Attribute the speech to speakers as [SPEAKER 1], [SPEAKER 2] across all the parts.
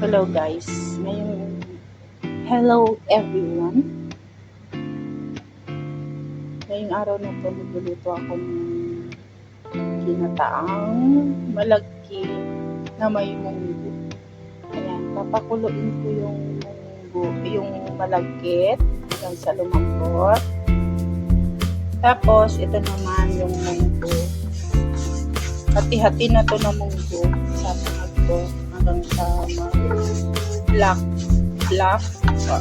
[SPEAKER 1] Hello guys. Ngayon, hello everyone. Ngayong araw na to, magluluto ako ng ginataang malagki na may munggo. Ayan, papakuluin ko yung munggo, yung malagkit hanggang sa lumambot. Tapos, ito naman yung munggo. Hati-hati na to na munggo. Sasunod ko hanggang sa black, black,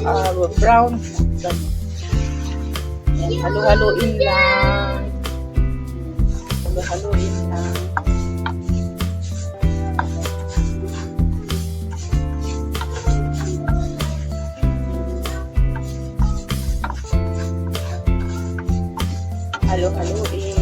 [SPEAKER 1] uh, brown, ganun. Yan, halu-haluin lang. Halu-haluin lang. Halu-haluin,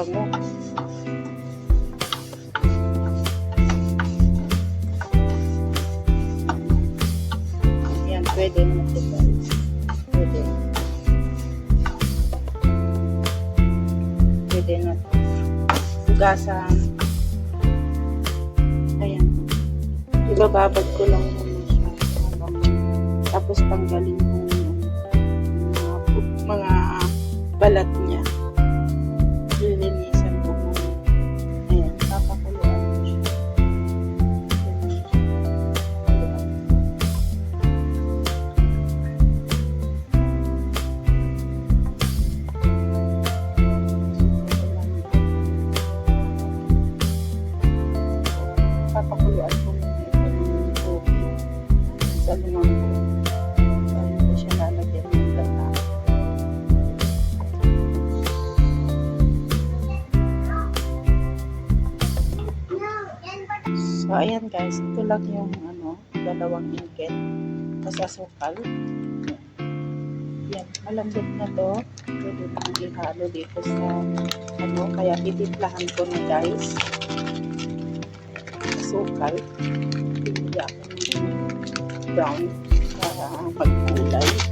[SPEAKER 1] bango. Yan, pwede na guys. Pwede. Pwede na. Hugasan. Ayan. Ibababad ko lang. Tapos tanggalin ko yung mga, mga balat niya sa lumanggo. Bago ko siya lalagyan ng. So, ayan guys, ito lang yung ano, dalawang ingkit kasasukal. Yan, malambot na to. Pwede na ihalo dito sa ano, kaya titimplahan ko na guys. Sukal. Pili ako ng brown para magkulay. Kaya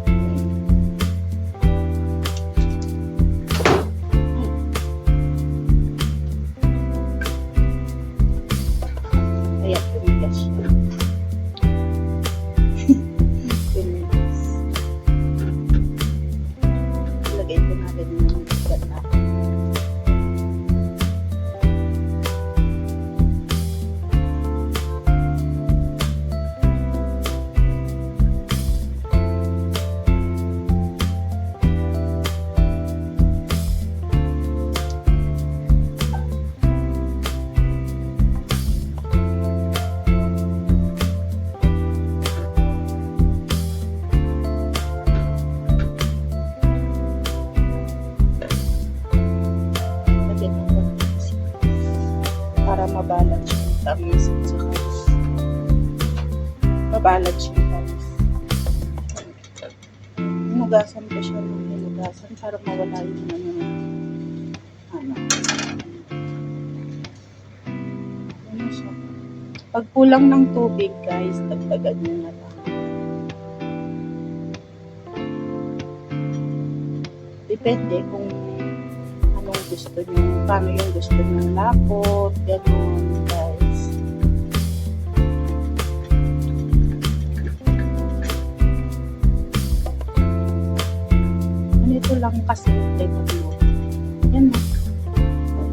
[SPEAKER 1] mabalance yung tamis at saka mabalance yung tamis. Hinugasan ko siya ng hinugasan para mawala yung ano, ano. Ano siya? Pag ng tubig, guys, dagdagan nyo na lang. Depende kung anong gusto nyo, paano yung gusto nyo lapot, gano'n, Ganito lang kasi yung mo. Yan na.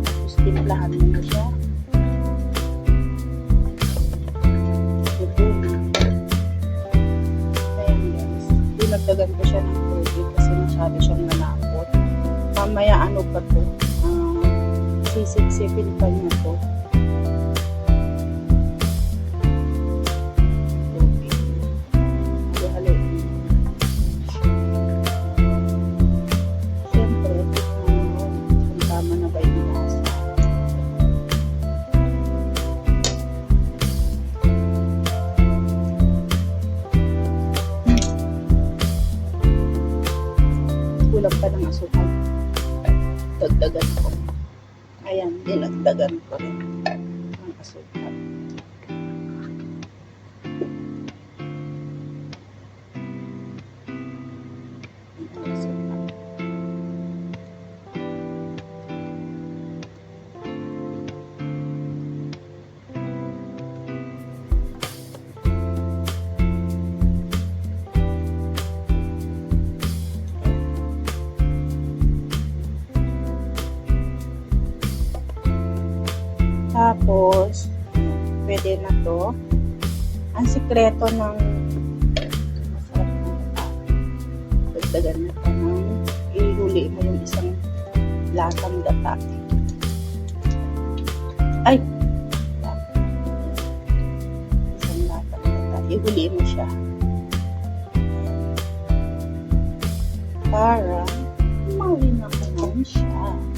[SPEAKER 1] Tapos timplahan mo na siya. Na. Ayan guys. Dinagdagan ko siya ng tubig kasi masyado siyang nalapot. Mamaya ano pa to? Uh, sisip-sipin pa niya to. Dinagdagan ko rin ng asukal. Pwede na to. Ang sikreto ng masarap gata. Dagdagan na to ng ihuli mo yung isang latang gata. Ay! Isang latang gata. Ihuli mo siya. Para mawin ako naman siya.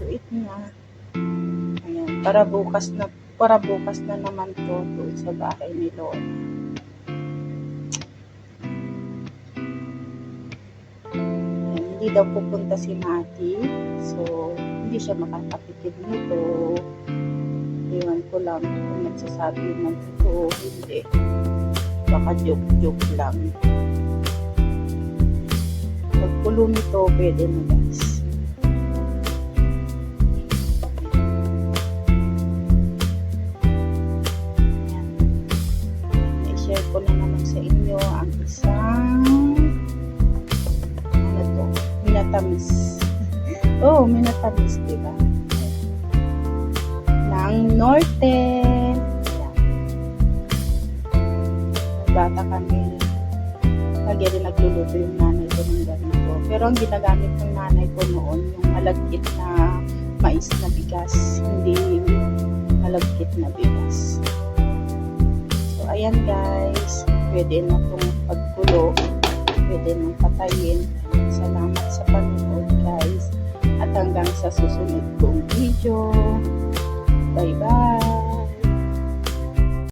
[SPEAKER 1] Eat na. Ayan, para bukas na para bukas na naman to doon sa bahay ni Lola. Ayan, hindi daw pupunta si Mati. So, hindi siya makakapitid nito. Iwan ko lang kung nagsasabi ng totoo hindi. Baka joke-joke lang. Pagpulo nito, pwede na guys. Oh, minatamis, di ba? Ng Norte. Bata kami, lagi rin nagluluto yung nanay ko ng ganito. Pero ang ginagamit ng nanay ko noon, yung malagkit na mais na bigas, hindi malagkit na bigas. So, ayan guys, pwede na itong pagkulo, pwede nang patayin. Salamat sa panonood guys. At hanggang sa susunod kong video. Bye-bye!